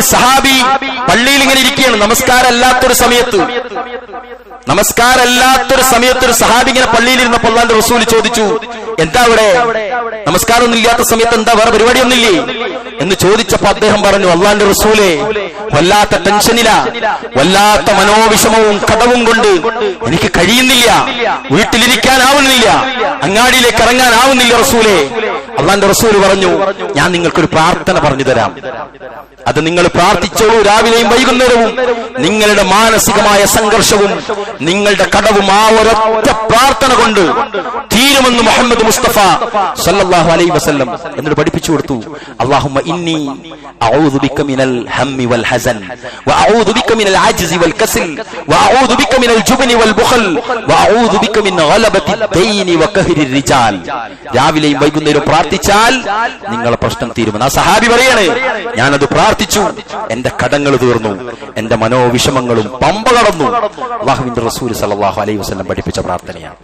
ഒരു സഹാബി പള്ളിയിൽ ഇങ്ങനെ ഇരിക്കുകയാണ്. നമസ്കാരമല്ലാത്തൊരു സമയത്ത്. നമസ്കാരമല്ലാത്തൊരു സമയത്ത് ഒരു സഹാബി ഇങ്ങനെ പള്ളിയിൽ പള്ളിയിലിരുന്നപ്പോൾ അള്ളാന്റെ റസൂൽ ചോദിച്ചു എന്താ അവിടെ? നമസ്കാരമൊന്നും ഇല്ലാത്ത സമയത്ത് എന്താ വേറെ പരിപാടിയൊന്നുമില്ലേ? എന്ന് ചോദിച്ചപ്പോ അദ്ദേഹം പറഞ്ഞു അള്ളാന്റെ റസൂലെ വല്ലാത്ത ടെൻഷനില വല്ലാത്ത മനോവിഷമവും കടവും കൊണ്ട് എനിക്ക് കഴിയുന്നില്ല വീട്ടിലിരിക്കാനാവുന്നില്ല അങ്ങാടിയിലേക്ക് ഇറങ്ങാനാവുന്നില്ല റസൂലെ. അള്ളാന്റെ റസൂൽ പറഞ്ഞു ഞാൻ നിങ്ങൾക്കൊരു പ്രാർത്ഥന പറഞ്ഞു തരാം. അത് നിങ്ങൾ പ്രാർത്ഥിച്ചോളൂ രാവിലെയും വൈകുന്നേരവും. നിങ്ങളുടെ മാനസികമായ സംഘർഷവും നിങ്ങളുടെ കടവും ആ ഒരൊറ്റ പ്രാർത്ഥന കൊണ്ട് തീരുമെന്ന് മുഹമ്മദ് മുസ്തഫ സല്ലല്ലാഹു അലൈഹി വസല്ലം എന്നിട്ട് പഠിപ്പിച്ചു കൊടുത്തു. അല്ലാഹുമ്മ ഇന്നി അഊദു ബിക മിനൽ വൽ ഹസൻ വഅഊദു ബിക മിനൽ അജ്സി വൽ ബിക മിനൽ വൽ ബുഖൽ ബിക ദൈനി റിജാൽ രാവിലെയും വൈകുന്നേരവും പ്രാർത്ഥിച്ചാൽ നിങ്ങളുടെ പ്രശ്നം തീരുമെന്ന് ആ സഹാബി പറയണേ. ഞാനത് പ്രാർത്ഥിച്ചു എന്റെ കടങ്ങൾ തീർന്നു എന്റെ മനോവിഷമങ്ങളും പമ്പ കടന്നു. അള്ളാഹുവിന്റെ റസൂൽ സല്ലല്ലാഹു അലൈഹി വസ്ലം പഠിപ്പിച്ച പ്രാർത്ഥനയാണ്.